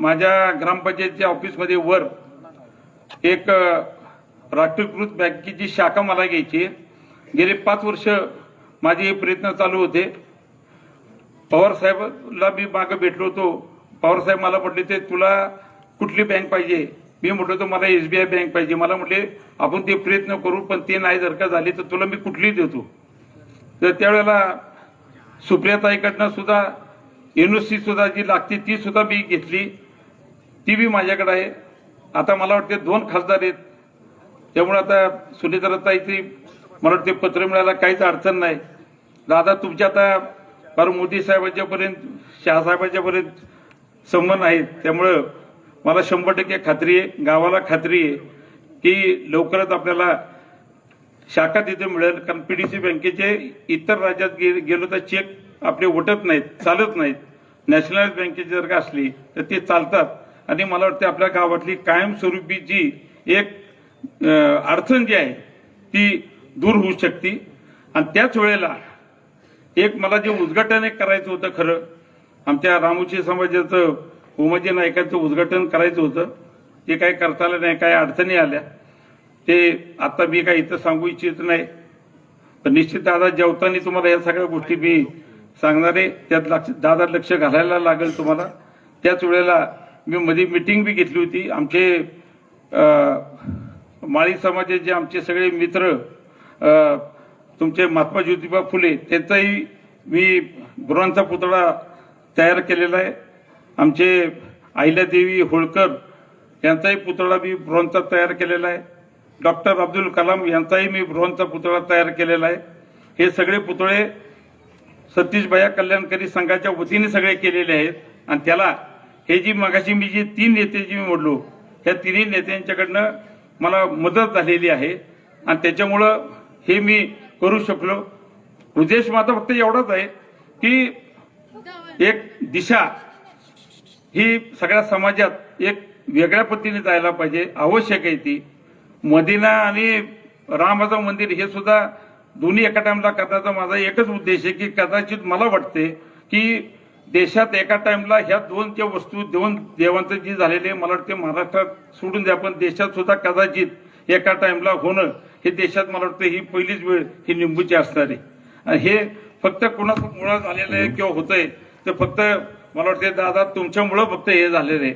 माझ्या ग्रामपंचायतच्या ऑफिसमध्ये वर एक राष्ट्रीयकृत बँकेची शाखा मला घ्यायची गेले पाच वर्ष माझे हे प्रयत्न चालू होते. पवारसाहेबला मी मागं भेटलो होतो. पवारसाहेब मला म्हटले ते तुला कुठली बँक पाहिजे? मी म्हटलं होतो मला एस बी आय बँक पाहिजे. मला म्हटले आपण ते प्रयत्न करू पण ते नाही जर का झाले तर तुला मी कुठली देतो. तर त्यावेळेला सुप्रियाताईकडनं सुद्धा एन ओ सुद्धा जी लागते ती सुद्धा मी घेतली. ती बी माझ्याकडे आहे. आता मला वाटते दोन खासदार आहेत. त्यामुळे आता सुनीताताईची मला वाटते पत्र मिळायला काहीच अडचण नाही. दादा तुमच्या आता फार मोदी साहेबांच्यापर्यंत शहासाहेबांच्यापर्यंत संबंध आहेत. त्यामुळं मला शंभर टक्के खात्री आहे गावाला खात्री आहे की लवकरच आपल्याला शाखा तिथे मिळेल. कारण पीडीसी बँकेचे इतर राज्यात गे- गेलो तर चेक आपले उठत नाहीत चालत नाहीत. नॅशनलाइज बँकेची जर का असली तर ते चालतात. आणि मला वाटते आपल्या गावातली कायमस्वरूपी जी एक अडचण जी आहे ती दूर होऊ शकते. आणि त्याच वेळेला एक मला जे उद्घाटन एक करायचं होतं खरं आमच्या रामोशी समाजाचं उमाजी नायकांचं उद्घाटन करायचं होतं. ते काही करता आलं नाही काही अडचणी आल्या. ते आता मी काही इथं सांगू इच्छित नाही. पण निश्चित दादा जेवताना तुम्हाला या सगळ्या गोष्टी मी सांगणार आहे त्यात लक्ष दादा लक्ष घालायला लागेल तुम्हाला. त्याच वेळेला मी मध्ये मिटिंग बी घेतली होती. आमचे माळी समाजाचे आमचे सगळे मित्र तुमचे महात्मा ज्योतिबा फुले त्यांचाही मी ब्रॉनचा पुतळा तयार केलेला आहे. आमचे अहिल्यादेवी होळकर यांचाही पुतळा मी ब्रॉनचा तयार केलेला आहे. डॉक्टर अब्दुल कलाम यांचाही मी ब्रॉनचा पुतळा तयार केलेला आहे. हे सगळे पुतळे सतीश भया कल्याणकारी संघाच्या वतीने सगळे केलेले आहेत. आणि त्याला हे जी मगाशी मी जी तीन नेते जी मी मोडलो त्या तिन्ही नेत्यांच्याकडनं मला मदत झालेली आहे आणि त्याच्यामुळं हे मी करू शकलो. उद्देश माझा फक्त एवढाच आहे की एक दिशा ही सगळ्या समाजात एक वेगळ्या पद्धतीने जायला पाहिजे आवश्यक आहे ती. मदिना आणि रामाचं मंदिर हे सुद्धा दोन्ही एका टाइमला करण्याचा माझा एकच उद्देश आहे की कदाचित मला वाटते की देशात एका टाइमला ह्या दोन ज्या वस्तू दोन देवांचं जी झालेले आहे मला वाटते महाराष्ट्रात सोडून द्या पण देशात सुद्धा कदाचित एका टाइमला होणं हे देशात मला वाटतं ही पहिलीच वेळ ही निंबूची असणार. आहे आणि हे फक्त कोणाचं मुळात झालेलं आहे किंवा होतंय तर फक्त मला वाटते दादा तुमच्यामुळं फक्त हे झालेलं आहे.